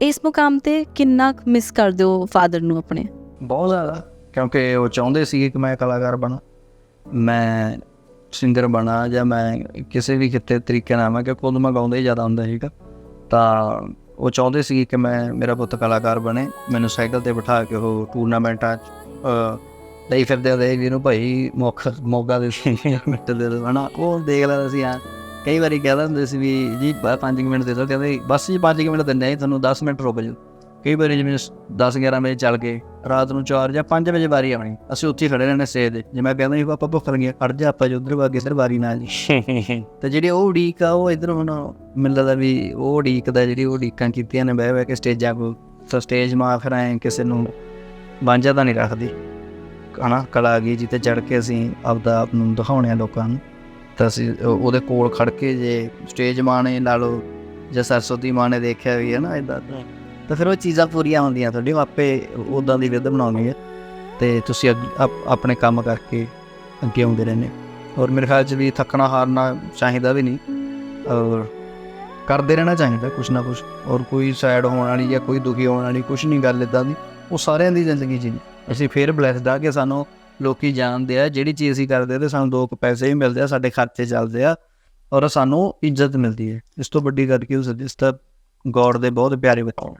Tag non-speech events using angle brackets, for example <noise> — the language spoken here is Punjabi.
ਇਸ ਮੁਕਾਮ ਤੇ ਕਿੰਨਾ ਮਿਸ ਕਰਦੇ ਹੋ ਫਾਦਰ ਨੂੰ ਆਪਣੇ? ਬਹੁਤ ਜ਼ਿਆਦਾ, ਕਿਉਂਕਿ ਉਹ ਚਾਹੁੰਦੇ ਸੀ ਕਿ ਮੈਂ ਕਲਾਕਾਰ ਬਣਾ। ਮੈਂ ਸਿੰਗਰ ਬਣਾ ਜਾਂ ਮੈਂ ਕਿਸੇ ਵੀ ਕਿਤੇ ਤਰੀਕੇ ਨਾਲ, ਮੈਂ ਕਿ ਖੁਦ ਮੈਂ ਗਾਉਂਦਾ ਹੀ ਜ਼ਿਆਦਾ ਹੁੰਦਾ ਸੀਗਾ। ਤਾਂ ਉਹ ਚਾਹੁੰਦੇ ਸੀ ਕਿ ਮੈਂ ਮੇਰਾ ਪੁੱਤ ਕਲਾਕਾਰ ਬਣੇ, ਮੈਨੂੰ ਸਾਈਕਲ ਤੇ ਬਿਠਾ ਕੇ ਉਹ ਟੂਰਨਾਮੈਂਟਾਂ 'ਚ ਲਈ ਫਿਰਦੇ ਹੁੰਦੇ ਵੀ ਇਹਨੂੰ ਭਾਈ ਮੌਕਾ ਮੌਕਾ ਦੇ ਮਿੰਟ ਦੇ ਦਿਓ ਉਹ ਦੇਖ ਲੈਂਦਾ ਸੀ ਆ ਕਈ ਵਾਰੀ ਕਹਿੰਦਾ ਹੁੰਦੇ ਸੀ ਵੀ ਜੀ 5 ਮਿੰਟ ਦੇ ਦਿਓ। ਕਹਿੰਦੇ ਬਸ ਜੀ 5 ਮਿੰਟ ਦਿੰਦੇ ਆ ਤੁਹਾਨੂੰ 10 ਮਿੰਟ ਰੁਕ ਜਾਓ। ਕਈ ਵਾਰੀ ਜਿਵੇਂ 10 11 ਵਜੇ ਚੱਲ ਕੇ ਰਾਤ ਨੂੰ 4 ਜਾਂ 5 ਵਜੇ ਵਾਰੀ ਆਉਣੀ ਅਸੀਂ ਉੱਥੇ ਖੜੇ ਰਹਿਣਾ ਸਟੇਜ ਤੇ ਜਿਵੇਂ ਕਹਿੰਦਾ ਸੀ ਪਾਪਾ ਭੁੱਖ ਲੱਗੀ ਖੜ ਜਾ ਆਪਾਂ ਉਧਰ ਵਾ ਕਿਧਰ ਵਾਰੀ ਨਾ ਜੀ। <laughs> ਤੇ ਜਿਹੜੀ ਉਹ ਉਡੀਕ ਆ ਉਹ ਇਧਰ ਹੁਣ ਮੈਨੂੰ ਲੱਗਦਾ ਵੀ ਉਹ ਉਡੀਕ ਦਾ ਜਿਹੜੀ ਉਹ ਉਡੀਕਾਂ ਕੀਤੀਆਂ ਨੇ ਬਹਿ ਬਹਿ ਕੇ ਸਟੇਜਾਂ ਕੋ ਤਾਂ ਸਟੇਜ ਮਾ ਫਿਰ ਐ ਕਿਸੇ ਨੂੰ ਵਾਂਝਾ ਤਾਂ ਨਹੀਂ ਰੱਖਦੀ। ਹਨਾ ਕਲਾ ਗਈ ਜਿੱਤੇ ਚੜ ਕੇ ਅਸੀਂ ਆਪਦਾ ਆਪ ਨੂੰ ਦਿਖਾਉਣੇ ਆ ਲੋਕਾਂ ਨੂੰ। ਤਾਂ ਅਸੀਂ ਉਹ- ਉਹਦੇ ਕੋਲ ਖੜ ਕੇ ਜੇ ਸਟੇਜ ਮਾਣੇ ਲਾ ਲਓ ਜਾਂ ਸਰਸਵਤੀ ਮਾਂ ਨੇ ਦੇਖਿਆ ਵੀ ਹੈ ਨਾ ਇਦਾਂ ਤਾਂ। ਫਿਰ ਉਹ ਚੀਜ਼ਾਂ ਪੂਰੀਆਂ ਹੁੰਦੀਆਂ ਤੁਹਾਡੀ ਆਪੇ ਉਦਾਂ ਦੀ ਵਿਧ ਬਣਾਉਣੀ ਹੈ। ਤੇ ਤੁਸੀਂ ਆਪਣੇ ਕੰਮ ਕਰਕੇ ਅੱਗੇ ਆਉਂਦੇ ਰਹਿੰਦੇ। ਔਰ ਮੇਰੇ ਖਿਆਲ 'ਚ ਵੀ ਥੱਕਣਾ ਹਾਰਨਾ ਚਾਹੀਦਾ ਵੀ ਨਹੀਂ। ਔਰ ਕਰਦੇ ਰਹਿਣਾ ਚਾਹੀਦਾ ਕੁਛ ਨਾ ਕੁਛ। ਔਰ ਕੋਈ ਸੈਡ ਹੋਣ ਵਾਲੀ ਜਾਂ ਕੋਈ ਦੁਖੀ ਹੋਣ ਵਾਲੀ ਕੁਛ ਨਹੀਂ ਗੱਲ ਇਦਾਂ ਦੀ। ਉਹ ਸਾਰਿਆਂ ਦੀ ਜ਼ਿੰਦਗੀ ਨਹੀਂ। ਅਸੀਂ ਫੇਰ ਬਲੈਸਡ ਆ ਕਿ ਸਾਨੂੰ ਲੋਕੀ ਜਾਣਦੇ ਆ, ਜਿਹੜੀ ਚੀਜ਼ ਅਸੀਂ ਕਰਦੇ ਤੇ ਸਾਨੂੰ ਦੋ ਕੁ ਪੈਸੇ ਵੀ ਮਿਲਦੇ ਆ, ਸਾਡੇ ਖਰਚੇ ਚੱਲਦੇ ਆ ਔਰ ਸਾਨੂੰ ਇੱਜ਼ਤ ਮਿਲਦੀ ਹੈ। ਇਸ ਤੋਂ ਵੱਡੀ ਗੱਲ ਕੀ ਹੋ ਸਕਦੀ ਇਸ ਤਾਂ ਗੋਡ ਦੇ ਬਹੁਤ ਪਿਆਰੇ ਬੱਚੇ ਆ